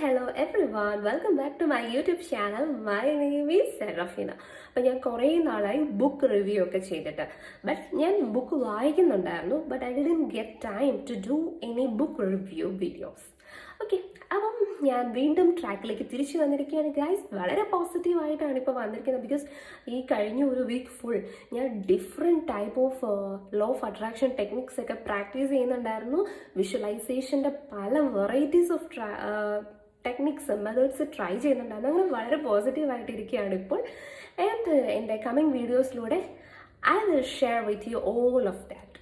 Hello every one welcome back to my YouTube channel my name is Serafina അപ്പം ഞാൻ കുറേ നാളായി book review ഒക്കെ ചെയ്തിട്ട്. ബട്ട് ഞാൻ book വായിക്കുന്നുണ്ടായിരുന്നു but I didn't get time to do any book review videos okay അപ്പം ഞാൻ വീണ്ടും ട്രാക്കിലേക്ക് തിരിച്ചു വന്നിരിക്കുകയാണ് ഗൈസ് വളരെ പോസിറ്റീവായിട്ടാണ് ഇപ്പോൾ വന്നിരിക്കുന്നത് ബിക്കോസ് ഈ കഴിഞ്ഞ ഒരു വീക്ക് ഫുൾ ഞാൻ different type of law of attraction techniques ഒക്കെ പ്രാക്ടീസ് ചെയ്യുന്നുണ്ടായിരുന്നു. വിഷ്വലൈസേഷന്റെ പല varieties of techniques methods try ചെയ്യുന്നുണ്ടായിരുന്നു അങ്ങനെ വളരെ പോസിറ്റീവായിട്ട് ഇരിക്കുകയാണ് ഇപ്പോൾ. ആൻഡ് എന്റെ coming വീഡിയോസിലൂടെ I will share with you all of that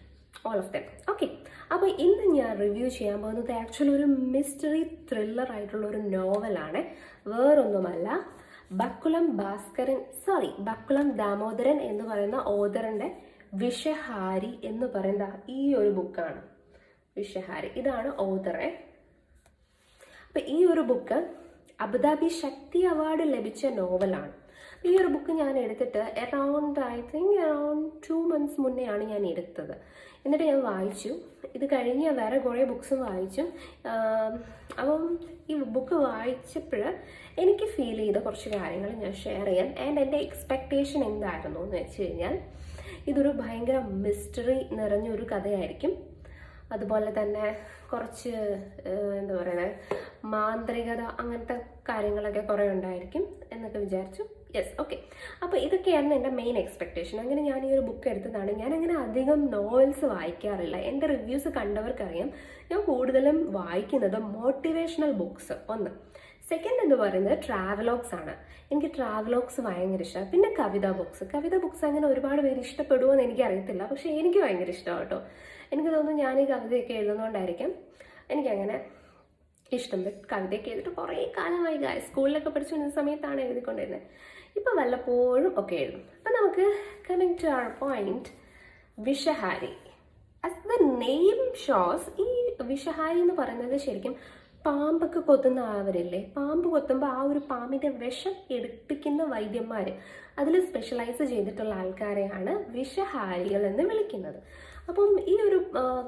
all of them okay അപ്പോൾ ഇന്ന് ഞാൻ റിവ്യൂ ചെയ്യാൻ പോകുന്നത് ആക്ച്വലി ഒരു മിസ്റ്ററി ത്രില്ലർ ആയിട്ടുള്ള ഒരു നോവലാണ് വേറൊന്നുമല്ല. ബക്കുളം ഭാസ്കരൻ സോറി ബക്കുളം ദാമോദരൻ എന്ന് പറയുന്ന ഓദറിന്റെ വിഷഹാരി എന്ന് പറയുന്ന ഈ ഒരു ബുക്കാണ് വിഷഹാരി. ഇതാണ് ഓദറെ അപ്പം ഈ ഒരു ബുക്ക് അബുദാബി ശക്തി അവാർഡ് ലഭിച്ച നോവലാണ്. ഈ ഒരു ബുക്ക് ഞാൻ എടുത്തിട്ട് around I think around two months മുന്നെയാണ് ഞാൻ എടുത്തത്. എന്നിട്ട് ഞാൻ വായിച്ചു. ഇത് കഴിഞ്ഞ് വേറെ കുറേ ബുക്സും വായിച്ചു. അപ്പം ഈ ബുക്ക് വായിച്ചപ്പോൾ എനിക്ക് ഫീൽ ചെയ്ത കുറച്ച് കാര്യങ്ങൾ ഞാൻ ഷെയർ ചെയ്യാം. ആൻഡ് എന്റെ എക്സ്പെക്റ്റേഷൻ എന്തായിരുന്നു എന്ന് വെച്ച് കഴിഞ്ഞാൽ ഇതൊരു ഭയങ്കര മിസ്റ്ററി നിറഞ്ഞൊരു കഥയായിരിക്കും. അതുപോലെ തന്നെ കുറച്ച് എന്താ പറയുന്നത് മാന്ത്രികത അങ്ങനത്തെ കാര്യങ്ങളൊക്കെ കുറേ ഉണ്ടായിരിക്കും എന്നൊക്കെ വിചാരിച്ചു. യെസ് ഓക്കെ അപ്പോൾ ഇതൊക്കെയായിരുന്നു എന്റെ മെയിൻ എക്സ്പെക്റ്റേഷൻ അങ്ങനെ ഞാൻ ഈ ഒരു ബുക്ക് എടുത്തതാണ്. അങ്ങനെ അധികം നോവൽസ് വായിക്കാറില്ല. എന്റെ റിവ്യൂസ് കണ്ടവർക്കറിയാം. ഞാൻ കൂടുതലും വായിക്കുന്നത് മോട്ടിവേഷണൽ ബുക്ക്സ് ഒന്ന്. സെക്കൻഡ് എന്ന് പറയുന്നത് ട്രാവലോഗ്സ് ആണ്. എനിക്ക് ട്രാവലോഗ്സ് ഭയങ്കര ഇഷ്ടമാണ് പിന്നെ കവിതാ ബുക്സ് കവിതാ ബുക്സ് അങ്ങനെ ഒരുപാട് പേര് ഇഷ്ടപ്പെടുമോ എന്ന് എനിക്കറിയത്തില്ല. പക്ഷേ എനിക്ക് ഭയങ്കര ഇഷ്ടമാണ് കേട്ടോ. എനിക്ക് തോന്നുന്നു ഞാൻ ഈ കവിതയൊക്കെ എഴുതുന്നതുകൊണ്ടായിരിക്കും എനിക്കങ്ങനെ ഇഷ്ടം. കവിതയൊക്കെ എഴുതിട്ട് കുറേ കാലമായി സ്കൂളിലൊക്കെ പഠിച്ചുകൊണ്ടിരുന്ന സമയത്താണ് എഴുതിക്കൊണ്ടിരുന്നത്. ഇപ്പം വല്ലപ്പോഴും ഒക്കെ എഴുതും. അപ്പം നമുക്ക് coming to our point Vishahari as the name shows ഈ വിഷഹാരി എന്ന് പറയുന്നത് ശരിക്കും പാമ്പൊക്കെ കൊത്തുന്ന ആവരില്ലേ പാമ്പ് കൊത്തുമ്പോൾ ആ ഒരു പാമ്പിന്റെ വിഷം എടുപ്പിക്കുന്ന വൈദ്യന്മാർ അതിൽ സ്പെഷ്യലൈസ് ചെയ്തിട്ടുള്ള ആൾക്കാരെയാണ് വിഷഹാരികൾ എന്ന് വിളിക്കുന്നത്. അപ്പം ഈ ഒരു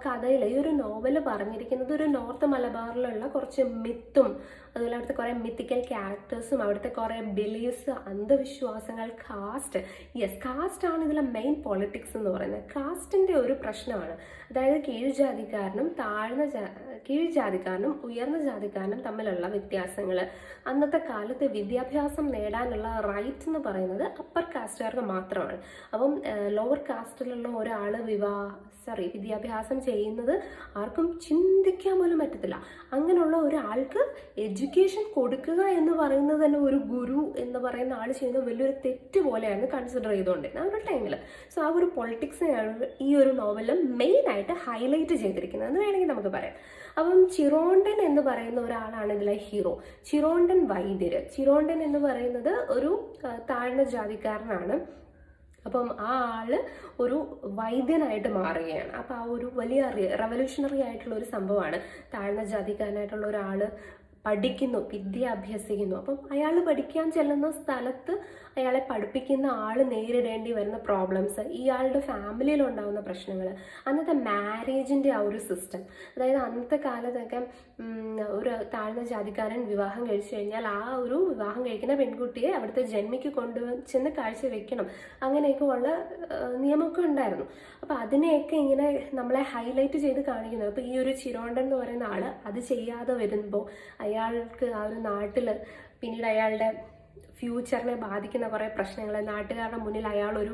കഥയിൽ ഈ ഒരു നോവൽ പറഞ്ഞിരിക്കുന്നത് ഒരു നോർത്ത് മലബാറിലുള്ള കുറച്ച് മിത്തും അതുപോലെ അവിടുത്തെ കുറേ മിത്തിക്കൽ ക്യാരക്ടേഴ്സും അവിടുത്തെ കുറേ ബിലീഫ്സ് അന്ധവിശ്വാസങ്ങൾ കാസ്റ്റ് യെസ് കാസ്റ്റ് ആണ് ഇതിലെ മെയിൻ പൊളിറ്റിക്സ് എന്ന് പറയുന്നത്. കാസ്റ്റിന്റെ ഒരു പ്രശ്നമാണ്. അതായത് കീഴ്ജാതിക്കാരനും താഴ്ന്ന ജാ കീഴ്ജാതിക്കാരനും ഉയർന്ന ജാതിക്കാരനും തമ്മിലുള്ള വ്യത്യാസങ്ങൾ അന്നത്തെ കാലത്ത് വിദ്യാഭ്യാസം നേടാനുള്ള റൈറ്റ് എന്ന് പറയുന്നത് അപ്പർ കാസ്റ്റുകാർക്ക് മാത്രമാണ്. അപ്പം ലോവർ കാസ്റ്റിലുള്ള ഒരാൾ വിവാഹ സോറി വിദ്യാഭ്യാസം ചെയ്യുന്നത് ആർക്കും ചിന്തിക്കാൻ പോലും പറ്റത്തില്ല. അങ്ങനെയുള്ള ഒരാൾക്ക് എഡ്യൂക്കേഷൻ കൊടുക്കുക എന്ന് പറയുന്നത് തന്നെ ഒരു ഗുരു എന്ന് പറയുന്ന ആൾ ചെയ്യുന്ന വലിയൊരു തെറ്റ് പോലെയാണ് കൺസിഡർ ചെയ്തുകൊണ്ടിരുന്നത് ആ ഒരു ടൈമിൽ സോ ആ ഒരു പൊളിറ്റിക്സിനെയാണ് ഈ ഒരു നോവലിൽ മെയിനായിട്ട് ഹൈലൈറ്റ് ചെയ്തിരിക്കുന്നത്. എന്ന് വേണമെങ്കിൽ നമുക്ക് പറയാം. അപ്പം ചിറോണ്ടൻ എന്ന് പറയുന്ന ഒരാളാണ് ഇതിലെ ഹീറോ ചിറോണ്ടൻ വൈദ്യര്. ചിറോണ്ടൻ എന്ന് പറയുന്നത് ഒരു താഴ്ന്ന ജാതിക്കാരനാണ്. അപ്പം ആ ആൾ ഒരു വൈദ്യനായിട്ട് മാറുകയാണ്. അപ്പം ആ ഒരു വലിയ റവല്യൂഷണറി ആയിട്ടുള്ള ഒരു സംഭവമാണ്. താഴ്ന്ന ജാതിക്കാരനായിട്ടുള്ള ഒരാൾ പഠിക്കുന്നു വിദ്യ അഭ്യസിക്കുന്നു. അപ്പം അയാൾ പഠിക്കാൻ ചെല്ലുന്ന സ്ഥലത്ത് അയാളെ പഠിപ്പിക്കുന്ന ആൾ നേരിടേണ്ടി വരുന്ന പ്രോബ്ലംസ് ഇയാളുടെ ഫാമിലിയിൽ ഉണ്ടാകുന്ന പ്രശ്നങ്ങൾ അന്നത്തെ മാരേജിന്റെ ആ ഒരു സിസ്റ്റം അതായത് അന്നത്തെ കാലത്തൊക്കെ ഒരു താഴ്ന്ന ജാതിക്കാരൻ വിവാഹം കഴിച്ചു കഴിഞ്ഞാൽ ആ ഒരു വിവാഹം കഴിക്കുന്ന പെൺകുട്ടിയെ അവിടുത്തെ ജന്മിക്ക് കൊണ്ടു ചെന്ന് കാഴ്ച വെക്കണം. അങ്ങനെയൊക്കെ ഉള്ള നിയമമൊക്കെ ഉണ്ടായിരുന്നു. അപ്പോൾ അതിനെയൊക്കെ ഇങ്ങനെ നമ്മളെ ഹൈലൈറ്റ് ചെയ്ത് കാണിക്കുന്നത് അപ്പോൾ ഈ ഒരു ചിരോണ്ടൻ എന്ന് പറയുന്ന ആൾ അത് ചെയ്യാതെ വരുമ്പോൾ അയാൾക്ക് ആ ഒരു നാട്ടിൽ പിന്നീട് അയാളുടെ ഫ്യൂച്ചറിനെ ബാധിക്കുന്ന കുറേ പ്രശ്നങ്ങൾ നാട്ടുകാരുടെ മുന്നിൽ അയാളൊരു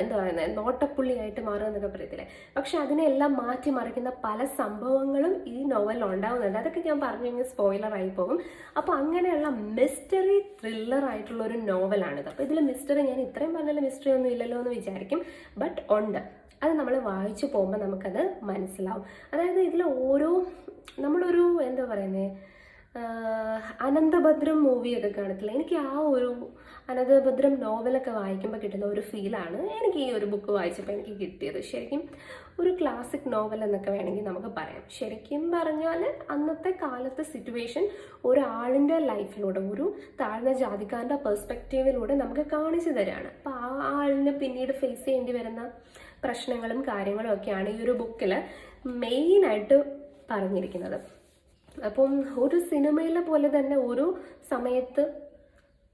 എന്താ പറയുന്നത് നോട്ടപ്പുള്ളിയായിട്ട് മാറുക എന്നൊക്കെ പറയത്തില്ലേ? പക്ഷെ അതിനെല്ലാം മാറ്റി മറിക്കുന്ന പല സംഭവങ്ങളും ഈ നോവലിൽ ഉണ്ടാവുന്നുണ്ട്. അതൊക്കെ ഞാൻ പറഞ്ഞു കഴിഞ്ഞാൽ സ്പോയിലറായി പോകും. അപ്പോൾ അങ്ങനെയുള്ള മിസ്റ്ററി ത്രില്ലർ ആയിട്ടുള്ള ഒരു നോവലാണിത് അപ്പോൾ ഇതിൽ മിസ്റ്ററി ഞാൻ ഇത്രയും പറഞ്ഞാൽ മിസ്റ്ററി ഒന്നും ഇല്ലല്ലോ എന്ന് വിചാരിക്കും. ബട്ട് ഉണ്ട്. അത് നമ്മൾ വായിച്ചു പോകുമ്പോൾ നമുക്കത് മനസ്സിലാവും. അതായത് ഇതിൽ ഓരോ നമ്മളൊരു എന്താ പറയുന്നത് അനന്തഭദ്രം മൂവിയൊക്കെ കാണത്തില്ല എനിക്ക് ആ ഒരു അനന്തഭദ്രം നോവലൊക്കെ വായിക്കുമ്പോൾ കിട്ടുന്ന ഒരു ഫീലാണ് എനിക്ക് ഈ ഒരു ബുക്ക് വായിച്ചപ്പോൾ എനിക്ക് കിട്ടിയത്. ശരിക്കും ഒരു ക്ലാസിക് നോവൽ എന്നൊക്കെ വേണമെങ്കിൽ നമുക്ക് പറയാം. ശരിക്കും പറഞ്ഞാൽ അന്നത്തെ കാലത്തെ സിറ്റുവേഷൻ ഒരാളിന്റെ ലൈഫിലൂടെ ഒരു താഴ്ന്ന ജാതിക്കാരന്റെ പെർസ്പെക്റ്റീവിലൂടെ നമുക്ക് കാണിച്ചു തരാണ്. അപ്പോൾ ആ ആളിന് പിന്നീട് ഫേസ് ചെയ്യേണ്ടി വരുന്ന പ്രശ്നങ്ങളും കാര്യങ്ങളും ഒക്കെയാണ് ഈ ഒരു ബുക്കിൽ മെയിനായിട്ട് പറഞ്ഞിരിക്കുന്നത്. അപ്പം ഒരു സിനിമയിലെ പോലെ തന്നെ ഒരു സമയത്ത്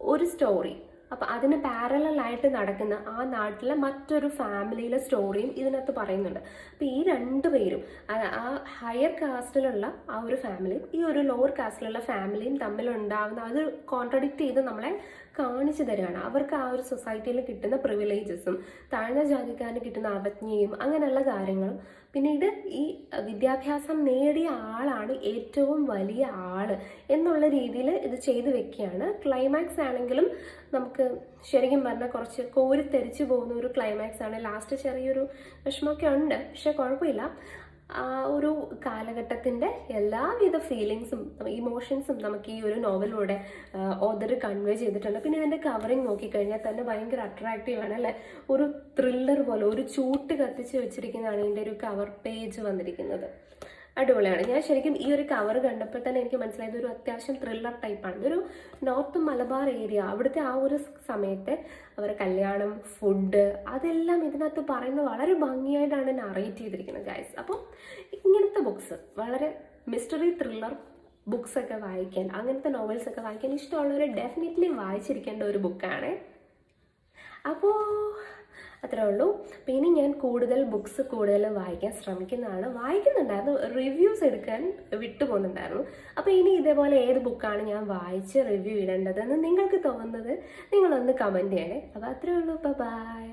ഒരു സ്റ്റോറി അപ്പം അതിന് പാരലായിട്ട് നടക്കുന്ന ആ നാട്ടിലെ മറ്റൊരു ഫാമിലിയിലെ സ്റ്റോറിയും ഇതിനകത്ത് പറയുന്നുണ്ട്. അപ്പം ഈ രണ്ട് പേരും ആ- ഹയർ കാസ്റ്റിലുള്ള ആ ഒരു ഫാമിലിയും ഈ ഒരു ലോവർ കാസ്റ്റിലുള്ള ഫാമിലിയും തമ്മിലുണ്ടാകുന്ന അത് കോൺട്രഡിക്റ്റ് ചെയ്ത് നമ്മളെ കാണിച്ചു തരികയാണ് അവർക്ക് ആ ഒരു സൊസൈറ്റിയിൽ കിട്ടുന്ന പ്രിവിലേജസും താഴ്ന്ന ജാതിക്കാരന് കിട്ടുന്ന അവജ്ഞയും അങ്ങനെയുള്ള കാര്യങ്ങളും. പിന്നീട് ഈ വിദ്യാഭ്യാസം നേടിയ ആളാണ് ഏറ്റവും വലിയ ആൾ എന്നുള്ള രീതിയിൽ ഇത് ചെയ്തു വെക്കുകയാണ്. ക്ലൈമാക്സ് ആണെങ്കിലും നമുക്ക് ശരിക്കും പറഞ്ഞാൽ കുറച്ച് കോരി തെരിച്ചു പോകുന്ന ഒരു ക്ലൈമാക്സ് ആണ്. ലാസ്റ്റ് ചെറിയൊരു വിഷമമൊക്കെ ഉണ്ട് പക്ഷെ കുഴപ്പമില്ല. ആ ഒരു കാലഘട്ടത്തിന്റെ എല്ലാവിധ ഫീലിങ്സും ഇമോഷൻസും നമുക്ക് ഈ ഒരു നോവലിലൂടെ ഓദർ കൺവേ ചെയ്തിട്ടുണ്ട്. പിന്നെ ഇതിന്റെ കവറിങ് നോക്കിക്കഴിഞ്ഞാൽ തന്നെ ഭയങ്കര അട്രാക്റ്റീവ് ആണ് അല്ലേ? ഒരു ത്രില്ലർ പോലെ ഒരു ചൂട്ട് കത്തിച്ച് വെച്ചിരിക്കുന്നതാണ് ഇതിന്റെ ഒരു കവർ പേജ് വന്നിരിക്കുന്നത്. അടിപൊളിയാണ്. ഞാൻ ശരിക്കും ഈ ഒരു കവർ കണ്ടപ്പോൾ തന്നെ എനിക്ക് മനസ്സിലായത് ഒരു അത്യാവശ്യം ത്രില്ലർ ടൈപ്പാണ് ഒരു നോർത്ത് മലബാർ ഏരിയ അവിടുത്തെ ആ ഒരു സമയത്തെ അവരുടെ കല്യാണം ഫുഡ് അതെല്ലാം ഇതിനകത്ത് പറയുന്നത് വളരെ ഭംഗിയായിട്ടാണ് നറേറ്റ് ചെയ്തിരിക്കുന്നത് ഗൈസ് അപ്പോൾ ഇങ്ങനത്തെ ബുക്സ് വളരെ മിസ്റ്ററി ത്രില്ലർ ബുക്സ് ഒക്കെ വായിക്കാൻ അങ്ങനത്തെ നോവൽസ് ഒക്കെ വായിക്കാൻ ഇഷ്ടമുള്ളവർ ഡെഫിനറ്റ്ലി വായിച്ചിരിക്കേണ്ട ഒരു ബുക്കാണ് അപ്പോൾ അത്രേ ഉള്ളൂ. അപ്പോൾ ഇനി ഞാൻ കൂടുതൽ ബുക്ക്സ് കൂടുതൽ വായിക്കാൻ ശ്രമിക്കുന്നതാണ്. വായിക്കുന്നുണ്ടായിരുന്നു. റിവ്യൂസ് എടുക്കാൻ വിട്ടുപോകുന്നുണ്ടായിരുന്നു അപ്പോൾ ഇനി ഇതേപോലെ ഏത് ബുക്കാണ് ഞാൻ വായിച്ച് റിവ്യൂ ഇടേണ്ടതെന്ന് നിങ്ങൾക്ക് തോന്നുന്നത് നിങ്ങളൊന്ന് കമന്റ് ചെയ്യണേ. അപ്പോൾ അത്രേ ഉള്ളൂ. ബൈ